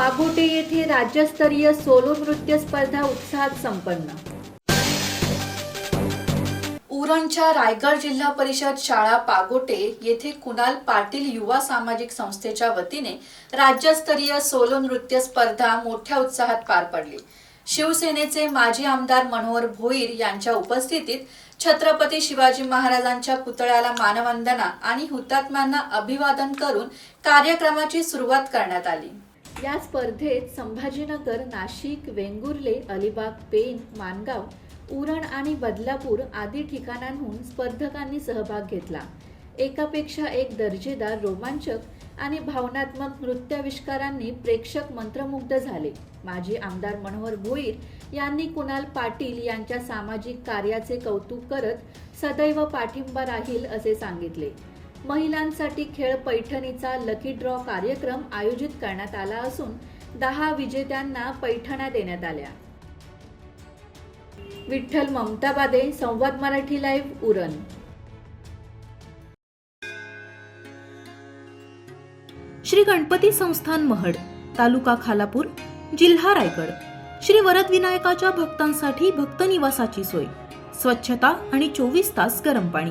पागोटे येथे राज्यस्तरीय सोलो नृत्य स्पर्धा उत्साहात संपन्न. उरणच्या रायगड जिल्हा परिषद शाळा पागोटे येथे कुणाल पाटील युवा सामाजिक संस्थेच्या वतीने राज्यस्तरीय सोलो नृत्य स्पर्धा मोठ्या उत्साहात पार पडली. शिवसेनेचे माजी आमदार मनोहर भोईर यांच्या उपस्थितीत छत्रपती शिवाजी महाराजांच्या पुतळ्याला मानवंदना आणि हुतात्म्यांना अभिवादन करून कार्यक्रमाची सुरुवात करण्यात आली. या स्पर्धेत संभाजीनगर नाशिक वेंगुर्ले अलिबाग पेन मानगाव उरण आणि बदलापूर आदी ठिकाणांहून स्पर्धकांनी सहभाग घेतला. एकापेक्षा एक दर्जेदार रोमांचक आणि भावनात्मक नृत्याविष्कारांनी प्रेक्षक मंत्रमुग्ध झाले. माजी आमदार मनोहर भोईर यांनी कुणाल पाटील यांच्या सामाजिक कार्याचे कौतुक करत सदैव पाठिंबा राहील असे सांगितले. महिलांसाठी खेळ पैठणीचा लकी ड्रॉ कार्यक्रम आयोजित करण्यात आला असून दहा विजेत्यांना पैठण्या देण्यात आल्या. विठ्ठल ममताबादे संवाद मराठी लाईव्ह उरण. श्री गणपती संस्थान महड तालुका खालापूर जिल्हा रायगड. श्री वरद विनायकाच्या भक्तांसाठी भक्त निवासाची सोय. स्वच्छता आणि चोवीस तास गरम पाणी.